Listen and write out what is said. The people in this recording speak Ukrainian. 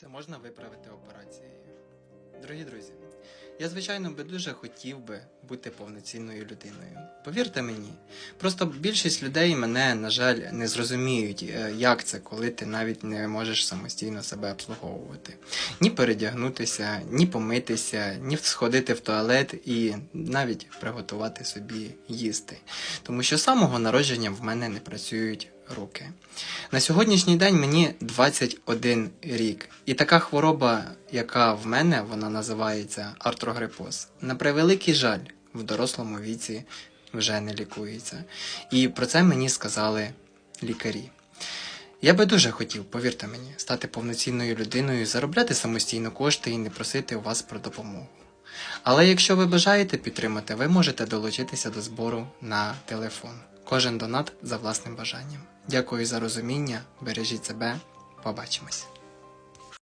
Це можна виправити операцією. Дорогі друзі, я, звичайно, би дуже хотів би бути повноцінною людиною. Повірте мені, просто більшість людей мене, на жаль, не зрозуміють, е, як це, коли ти навіть не можеш самостійно себе обслуговувати. Ні передягнутися, ні помитися, ні сходити в туалет і навіть приготувати собі їсти. Тому що з самого народження в мене не працюють руки. На сьогоднішній день мені 21 рік. І така хвороба, яка в мене, вона називається артрогрипоз. На превеликий жаль, в дорослому віці вже не лікується. І про це мені сказали лікарі. Я би дуже хотів, повірте мені, стати повноцінною людиною, заробляти самостійно кошти і не просити у вас про допомогу. Але якщо ви бажаєте підтримати, ви можете долучитися до збору на телефон. Кожен донат за власним бажанням. Дякую за розуміння, бережіть себе, побачимось.